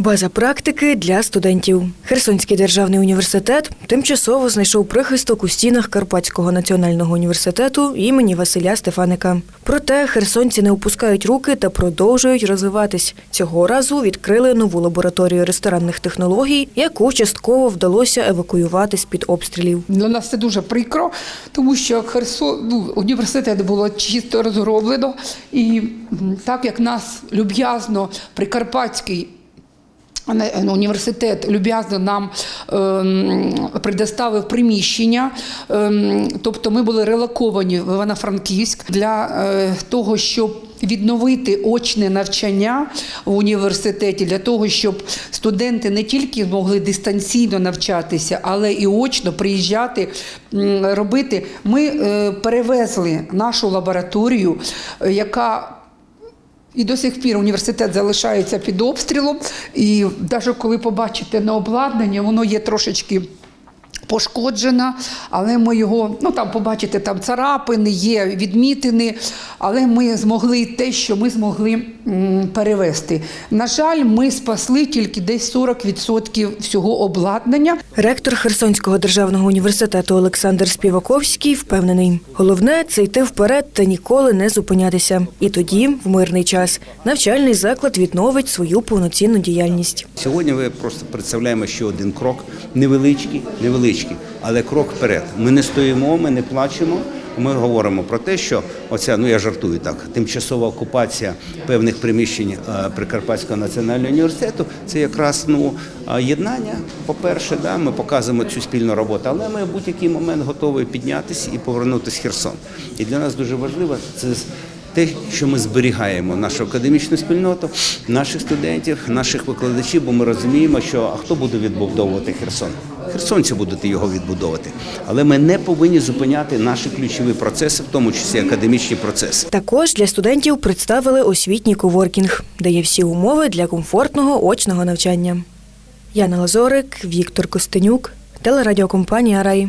База практики для студентів. Херсонський державний університет тимчасово знайшов прихисток у стінах Карпатського національного університету імені Василя Стефаника. Проте херсонці не опускають руки та продовжують розвиватись. Цього разу відкрили нову лабораторію ресторанних технологій, яку частково вдалося евакуювати з під обстрілів. Для нас це дуже прикро, тому що Херсон, ну, університет було чисто розроблено, і так як нас люб'язно Прикарпатський університет люб'язно нам ем, предоставив приміщення, ем, тобто ми були релоковані в Івано-Франківськ для е, того, щоб відновити очне навчання в університеті, для того, щоб студенти не тільки змогли дистанційно навчатися, але і очно приїжджати, робити. Ми е, перевезли нашу лабораторію, е, яка і до сих пір університет залишається під обстрілом. І навіть коли побачите на обладнання, воно є трошечки. Пошкоджена, але ми його, ну там побачите, там царапини, є відмітини, але ми змогли те, що ми змогли перевести. На жаль, ми спасли тільки десь 40% всього обладнання. Ректор Херсонського державного університету Олександр Співаковський впевнений, головне це йти вперед та ніколи не зупинятися. І тоді, в мирний час, навчальний заклад відновить свою повноцінну діяльність. Сьогодні ми просто представляємо ще один крок, невеличкий, невеличкий, але крок вперед. Ми не стоїмо, ми не плачемо. Ми говоримо про те, що оця, ну я жартую так, тимчасова окупація певних приміщень е, Прикарпатського національного університету це якраз ну е, єднання. По-перше, да, ми показуємо цю спільну роботу, але ми в будь-який момент готові піднятися і повернутися в Херсон. І для нас дуже важливо це те, що ми зберігаємо нашу академічну спільноту, наших студентів, наших викладачів, бо ми розуміємо, що а хто буде відбудовувати Херсон? Херсонці будуть його відбудовувати. Але ми не повинні зупиняти наші ключові процеси, в тому числі академічні процеси. Також для студентів представили освітній коворкінг, де є всі умови для комфортного очного навчання. Яна Лазорик, Віктор Костенюк, телерадіокомпанія Рай.